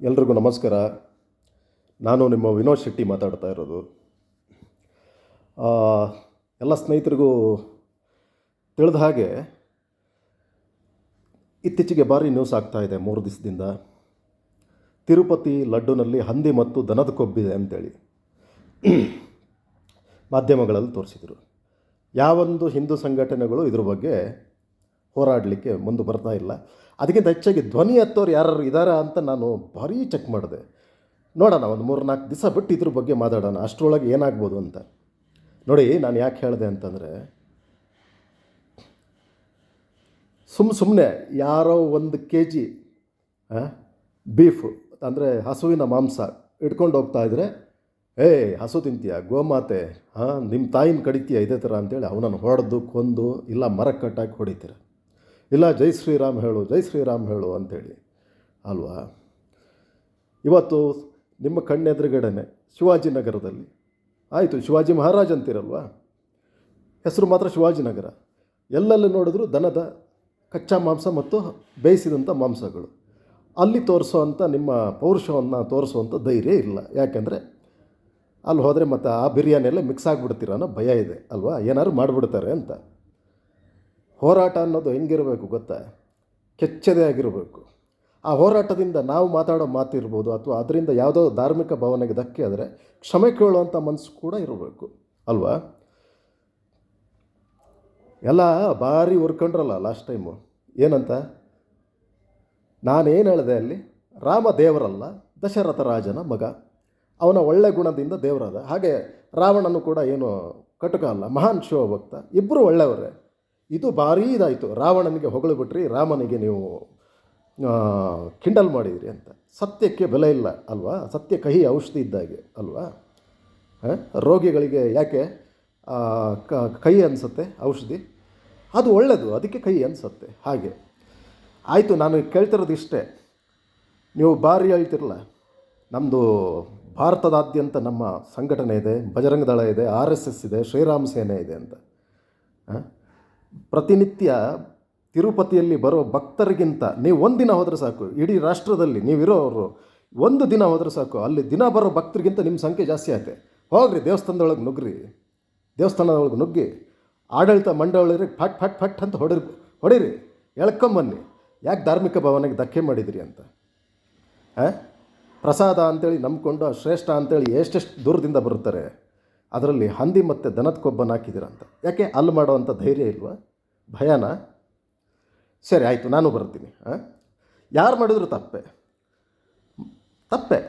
ಎಲ್ರಿಗೂ ನಮಸ್ಕಾರ. ನಾನು ನಿಮ್ಮ ವಿನೋದ್ ಶೆಟ್ಟಿ ಮಾತಾಡ್ತಾ ಇರೋದು. ಎಲ್ಲ ಸ್ನೇಹಿತರಿಗೂ ತಿಳಿದ ಹಾಗೆ ಇತ್ತೀಚೆಗೆ ಭಾರಿ ನ್ಯೂಸ್ ಆಗ್ತಾ ಇದೆ ಮೂರು ದಿವಸದಿಂದ. ತಿರುಪತಿ, ಲಡ್ಡುನಲ್ಲಿ ಹಂದಿ ಮತ್ತು ದನದ ಕೊಬ್ಬಿದೆ ಅಂತೇಳಿ ಮಾಧ್ಯಮಗಳಲ್ಲಿ ತೋರಿಸಿದರು. ಯಾವೊಂದು ಹಿಂದೂ ಸಂಘಟನೆಗಳು ಇದ್ರ ಬಗ್ಗೆ ಹೋರಾಡಲಿಕ್ಕೆ ಮುಂದೆ ಬರ್ತಾ ಇಲ್ಲ. ಅದಕ್ಕಿಂತ ಹೆಚ್ಚಾಗಿ ಧ್ವನಿ ಎತ್ತೋರು ಯಾರು ಇದ್ದಾರಾ ಅಂತ ನಾನು ಭಾರೀ ಚೆಕ್ ಮಾಡಿದೆ. ನೋಡೋಣ, ಒಂದು ಮೂರು ನಾಲ್ಕು ದಿವಸ ಬಿಟ್ಟು ಇದ್ರ ಬಗ್ಗೆ ಮಾತಾಡೋಣ, ಅಷ್ಟರೊಳಗೆ ಏನಾಗ್ಬೋದು ಅಂತ. ನೋಡಿ, ನಾನು ಯಾಕೆ ಹೇಳಿದೆ ಅಂತಂದರೆ ಸುಮ್ಮ ಸುಮ್ಮನೆ ಯಾರೋ ಒಂದು ಕೆ ಜಿ ಬೀಫು ಅಂದರೆ ಹಸುವಿನ ಮಾಂಸ ಇಟ್ಕೊಂಡು ಹೋಗ್ತಾ ಇದ್ರೆ ಏಯ್ ಹಸು ತಿಂತೀಯ, ಗೋಮಾತೆ ಹಾಂ ನಿಮ್ಮ ತಾಯಿನ ಕಡಿತೀಯ, ಇದೇ ಥರ ಅಂತೇಳಿ ಅವನನ್ನು ಹೊಡೆದು, ಕೊಂದು, ಇಲ್ಲ ಮರಕ್ಕೆ ಕಟ್ಟಾಕಿ ಹೊಡಿತೀರ. ಇಲ್ಲ, ಜೈ ಶ್ರೀರಾಮ್ ಹೇಳು, ಜೈ ಶ್ರೀರಾಮ್ ಹೇಳು ಅಂಥೇಳಿ ಅಲ್ವಾ? ಇವತ್ತು ನಿಮ್ಮ ಕಣ್ಣೆದುರುಗಡೆನೆ ಶಿವಾಜಿನಗರದಲ್ಲಿ ಆಯಿತು, ಶಿವಾಜಿ ಮಹಾರಾಜ್ ಅಂತೀರಲ್ವಾ? ಹೆಸರು ಮಾತ್ರ ಶಿವಾಜಿನಗರ ಎಲ್ಲೆಲ್ಲಿ ನೋಡಿದ್ರು ದನದ ಕಚ್ಚಾ ಮಾಂಸ ಮತ್ತು ಬೇಯಿಸಿದಂಥ ಮಾಂಸಗಳು. ಅಲ್ಲಿ ತೋರಿಸೋವಂಥ ನಿಮ್ಮ ಪೌರುಷವನ್ನು ತೋರಿಸುವಂಥ ಧೈರ್ಯ ಇಲ್ಲ. ಯಾಕೆಂದರೆ ಅಲ್ಲಿ ಹೋದರೆ ಮತ್ತು ಆ ಬಿರಿಯಾನಿಯಲ್ಲೇ ಮಿಕ್ಸ್ ಆಗಿಬಿಡ್ತೀರ ಅನ್ನೋ ಭಯ ಇದೆ, ಅಲ್ವಾ? ಏನಾದ್ರು ಮಾಡಿಬಿಡ್ತಾರೆ ಅಂತ. ಹೋರಾಟ ಅನ್ನೋದು ಹೆಂಗಿರಬೇಕು ಗೊತ್ತಾ? ಕೆಚ್ಚದೇ ಆಗಿರಬೇಕು. ಆ ಹೋರಾಟದಿಂದ ನಾವು ಮಾತಾಡೋ ಮಾತಿರ್ಬೋದು ಅಥವಾ ಅದರಿಂದ ಯಾವುದೋ ಧಾರ್ಮಿಕ ಭಾವನೆಗೆ ಧಕ್ಕೆ ಆದರೆ ಕ್ಷಮೆ ಕೇಳುವಂಥ ಮನಸ್ಸು ಕೂಡ ಇರಬೇಕು, ಅಲ್ವಾ? ಎಲ್ಲ ಭಾರಿ ಹುರ್ಕೊಂಡ್ರಲ್ಲ ಲಾಸ್ಟ್ ಟೈಮು ಏನಂತ? ನಾನೇನು ಹೇಳಿದೆ ಅಲ್ಲಿ? ರಾಮ ದೇವರಲ್ಲ, ದಶರಥ ರಾಜನ ಮಗ. ಅವನ ಒಳ್ಳೆ ಗುಣದಿಂದ ದೇವರಾದ. ಹಾಗೆ ರಾವಣನು ಕೂಡ ಏನು ಕಟುಕ ಅಲ್ಲ, ಮಹಾನ್ ಶಿವಭಕ್ತ. ಇಬ್ಬರು ಒಳ್ಳೆಯವರೇ. ಇದು ಭಾರೀ ಇದಾಯಿತು. ರಾವಣನಿಗೆ ಹೊಗಳು ಬಿಟ್ರಿ, ರಾಮನಿಗೆ ನೀವು ಕಿಂಡಲ್ ಮಾಡಿದಿರಿ ಅಂತ. ಸತ್ಯಕ್ಕೆ ಬೆಲೆ ಇಲ್ಲ ಅಲ್ವಾ? ಸತ್ಯ ಕಹಿ ಔಷಧಿ ಇದ್ದಾಗೆ ಅಲ್ವಾ? ರೋಗಿಗಳಿಗೆ ಯಾಕೆ ಕಹಿ ಅನಿಸುತ್ತೆ ಔಷಧಿ? ಅದು ಒಳ್ಳೆಯದು ಅದಕ್ಕೆ ಕಹಿ ಅನಿಸುತ್ತೆ. ಹಾಗೆ. ಆಯಿತು, ನಾನು ಕೇಳ್ತಿರೋದು ಇಷ್ಟೇ. ನೀವು ಭಾರಿ ಹೇಳ್ತಿರಲ್ಲ ನಮ್ಮದು ಭಾರತದಾದ್ಯಂತ ನಮ್ಮ ಸಂಘಟನೆ ಇದೆ ಬಜರಂಗ ದಳ ಇದೆ, ಆರ್ ಎಸ್ ಎಸ್ ಇದೆ, ಶ್ರೀರಾಮ್ ಸೇನೆ ಇದೆ ಅಂತ? ಪ್ರತಿನಿತ್ಯ ತಿರುಪತಿಯಲ್ಲಿ ಬರೋ ಭಕ್ತರಿಗಿಂತ ನೀವು ಒಂದಿನ ಹೋದರೆ ಸಾಕು. ಇಡೀ ರಾಷ್ಟ್ರದಲ್ಲಿ ನೀವಿರೋರು ಒಂದು ದಿನ ಹೋದರೆ ಸಾಕು. ಅಲ್ಲಿ ದಿನ ಬರೋ ಭಕ್ತರಿಗಿಂತ ನಿಮ್ಮ ಸಂಖ್ಯೆ ಜಾಸ್ತಿ ಆಯ್ತೆ ಹೋಗ್ರಿ, ದೇವಸ್ಥಾನದೊಳಗೆ ನುಗ್ಗ್ರಿ. ದೇವಸ್ಥಾನದೊಳಗೆ ನುಗ್ಗಿ ಆಡಳಿತ ಮಂಡಳಿಗೆ ಫಟ್ ಫಟ್ ಫಟ್ ಅಂತ ಹೊಡಿರಿ, ಹೊಡೀರಿ. ಎಳ್ಕೊಂಬನ್ನಿ ಯಾಕೆ ಧಾರ್ಮಿಕ ಭಾವನೆಗೆ ಧಕ್ಕೆ ಮಾಡಿದಿರಿ ಅಂತ? ಹಾಂ? ಪ್ರಸಾದ ಅಂತೇಳಿ ನಂಬ್ಕೊಂಡು ಶ್ರೇಷ್ಠ ಅಂತೇಳಿ ಎಷ್ಟೆಷ್ಟು ದೂರದಿಂದ ಬರುತ್ತಾರೆ? ಅದರಲ್ಲಿ ಹಂದಿ ಮತ್ತು ದನದ ಕೊಬ್ಬನ್ನು ಹಾಕಿದ್ದೀರಂತ. ಯಾಕೆ? ಅಲ್ಲಿ ಮಾಡೋವಂಥ ಧೈರ್ಯ ಇಲ್ವಾ? ಭಯನ? ಸರಿ, ಆಯಿತು, ನಾನು ಬರ್ತೀನಿ ಯಾರು ಮಾಡಿದ್ರು ತಪ್ಪೆ? ತಪ್ಪೆ.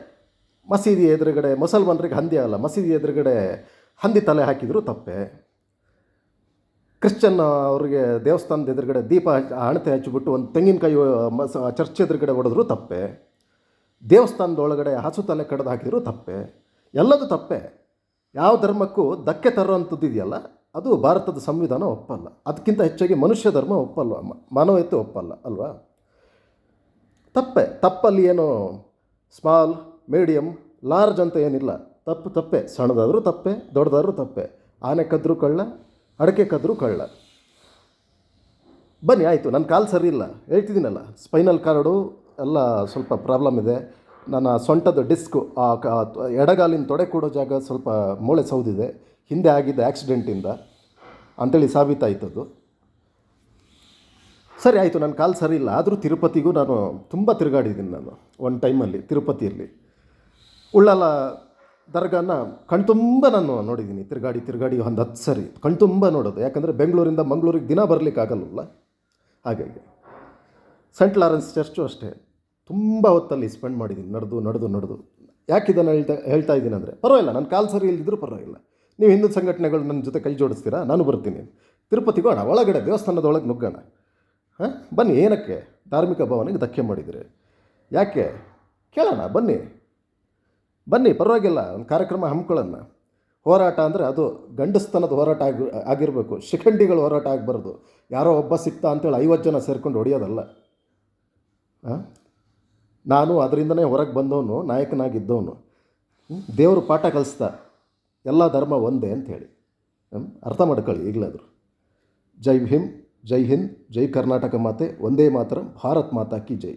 ಮಸೀದಿ ಎದುರುಗಡೆ, ಮುಸಲ್ಮಾನರಿಗೆ ಹಂದಿ ಅಲ್ಲ ಮಸೀದಿ ಎದುರುಗಡೆ ಹಂದಿ ತಲೆ ಹಾಕಿದ್ರು ತಪ್ಪೆ. ಕ್ರಿಶ್ಚನ್ ಅವರಿಗೆ ದೇವಸ್ಥಾನದ ಎದುರುಗಡೆ ದೀಪ ಹಣತೆ ಹಚ್ಚಿಬಿಟ್ಟು ಒಂದು ತೆಂಗಿನಕಾಯಿ ಮಸ ಚರ್ಚ್ ಎದುರುಗಡೆ ಹೊಡೆದ್ರು ತಪ್ಪೆ. ದೇವಸ್ಥಾನದ ಒಳಗಡೆ ಹಸು ತಲೆ ಕಡ್ದು ಹಾಕಿದ್ರು ತಪ್ಪೆ. ಎಲ್ಲದೂ ತಪ್ಪೆ. ಯಾವ ಧರ್ಮಕ್ಕೂ ಧಕ್ಕೆ ತರುವಂಥದ್ದು ಇದೆಯಲ್ಲ, ಅದು ಭಾರತದ ಸಂವಿಧಾನ ಒಪ್ಪಲ್ಲ. ಅದಕ್ಕಿಂತ ಹೆಚ್ಚಾಗಿ ಮನುಷ್ಯ ಧರ್ಮ ಒಪ್ಪಲ್ಲ ಮಾನವೀಯತೆ ಒಪ್ಪಲ್ಲ, ಅಲ್ವಾ? ತಪ್ಪೆ, ತಪ್ಪಲ್ಲಿ ಏನು ಸ್ಮಾಲ್ ಮೀಡಿಯಮ್ ಲಾರ್ಜ್ ಅಂತ ಏನಿಲ್ಲ. ತಪ್ಪು, ತಪ್ಪೆ. ಸಣ್ಣದಾದರೂ ತಪ್ಪೆ, ದೊಡ್ಡದಾದ್ರೂ ತಪ್ಪೆ. ಆನೆ ಕದ್ರೂ ಕಳ್ಳ, ಅಡಕೆ ಕದ್ರೂ ಕಳ್ಳ. ಬನ್ನಿ, ಆಯಿತು. ನನ್ನ ಕಾಲು ಸರಿ ಇಲ್ಲ. ಹೇಳ್ತಿದ್ದೀನಲ್ಲ, ಸ್ಪೈನಲ್ ಕಾರ್ಡು, ಎಲ್ಲ ಸ್ವಲ್ಪ ಪ್ರಾಬ್ಲಮ್ ಇದೆ. ನನ್ನ ಸೊಂಟದ ಡಿಸ್ಕು, ಆ ಎಡಗಾಲಿನ ತೊಡೆ ಕೂಡೋ ಜಾಗ ಸ್ವಲ್ಪ ಮೂಳೆ ಸೌದಿದೆ. ಹಿಂದೆ ಆಗಿದ್ದ ಆ್ಯಕ್ಸಿಡೆಂಟಿಂದ ಅಂಥೇಳಿ ಸಾಬೀತಾಯ್ತದ್ದು ಸರಿ, ಆಯಿತು, ನನ್ನ ಕಾಲು ಸರಿ ಇಲ್ಲ. ಆದರೂ ತಿರುಪತಿಗೂ ನಾನು ತುಂಬ ತಿರುಗಾಡಿದ್ದೀನಿ ನಾನು. ಒಂದು ಟೈಮಲ್ಲಿ ತಿರುಪತಿಯಲ್ಲಿ. ಉಳ್ಳಾಲ ದರ್ಗಾನ ಕಣ್ತುಂಬ ನಾನು ನೋಡಿದ್ದೀನಿ. ತಿರುಗಾಡಿ ತಿರುಗಾಡಿ ಒಂದು ಹತ್ತು ಸರಿ. ಕಣ್ತುಂಬ ನೋಡೋದು. ಯಾಕಂದರೆ ಬೆಂಗಳೂರಿಂದ ಮಂಗಳೂರಿಗೆ ದಿನ ಬರಲಿಕ್ಕೆ ಆಗಲ್ಲಲ್ಲ ಹಾಗಾಗಿ. ಸೆಂಟ್ ಲಾರೆನ್ಸ್ ಚರ್ಚು ಅಷ್ಟೇ. ತುಂಬ ಹೊತ್ತಲ್ಲಿ ಸ್ಪೆಂಡ್ ಮಾಡಿದ್ದೀನಿ ನಡೆದು ನಡೆದು ನಡೆದು. ಯಾಕೆ ಇದನ್ನು ಹೇಳ್ತಾ ಹೇಳ್ತಾ ಇದ್ದೀನಿ ಅಂದರೆ, ಪರವಾಗಿಲ್ಲ ನನ್ನ ಕಾಲು ಸರಿ ಇಲ್ಲದಿದ್ದರೂ ಪರವಾಗಿಲ್ಲ. ನೀವು ಹಿಂದೂ ಸಂಘಟನೆಗಳು ನನ್ನ ಜೊತೆ ಕೈ ಜೋಡಿಸ್ತೀರಾ? ನಾನು ಬರ್ತೀನಿ. ತಿರುಪತಿಗೆ ಹೋಗೋಣ ಒಳಗಡೆ ದೇವಸ್ಥಾನದೊಳಗೆ ನುಗ್ಗೋಣ. ಹಾಂ? ಬನ್ನಿ, ಏನಕ್ಕೆ? ಧಾರ್ಮಿಕ ಭಾವನೆಗೆ ಧಕ್ಕೆ ಮಾಡಿದಿರಿ. ಯಾಕೆ? ಕೇಳೋಣ, ಬನ್ನಿ. ಬನ್ನಿ, ಪರವಾಗಿಲ್ಲ, ಒಂದು ಕಾರ್ಯಕ್ರಮ ಹಮ್ಮಿಕೊಳ್ಳೋಣ ಹೋರಾಟ ಅಂದರೆ ಅದು ಗಂಡಸ್ತನದ ಹೋರಾಟ ಆಗಿ, ಆಗಿರಬೇಕು. ಶಿಖಂಡಿಗಳು ಹೋರಾಟ ಆಗಬಾರ್ದು. ಯಾರೋ ಒಬ್ಬ ಸಿಕ್ತಾ ಅಂತೇಳಿ ಐವತ್ತು ಜನ ಸೇರ್ಕೊಂಡು ಹೊಡೆಯೋದಲ್ಲ. ಹಾಂ? ನಾನು ಅದರಿಂದನೇ ಹೊರಗೆ ಬಂದವನು, ನಾಯಕನಾಗಿದ್ದವನು? ದೇವರು ಪಾಠ ಕಲಿಸ್ತಾ, ಎಲ್ಲ ಧರ್ಮ ಒಂದೇ ಅಂಥೇಳಿ ಅರ್ಥ ಮಾಡ್ಕೊಳ್ಳಿ ಈಗಲಾದರೂ. ಜೈ ಭೀಮ್, ಜೈ ಹಿಂದ್, ಜೈ ಕರ್ನಾಟಕ ಮಾತೆ, ಒಂದೇ ಮಾತ್ರ, ಭಾರತ್ ಮಾತಾ ಕಿ ಜೈ.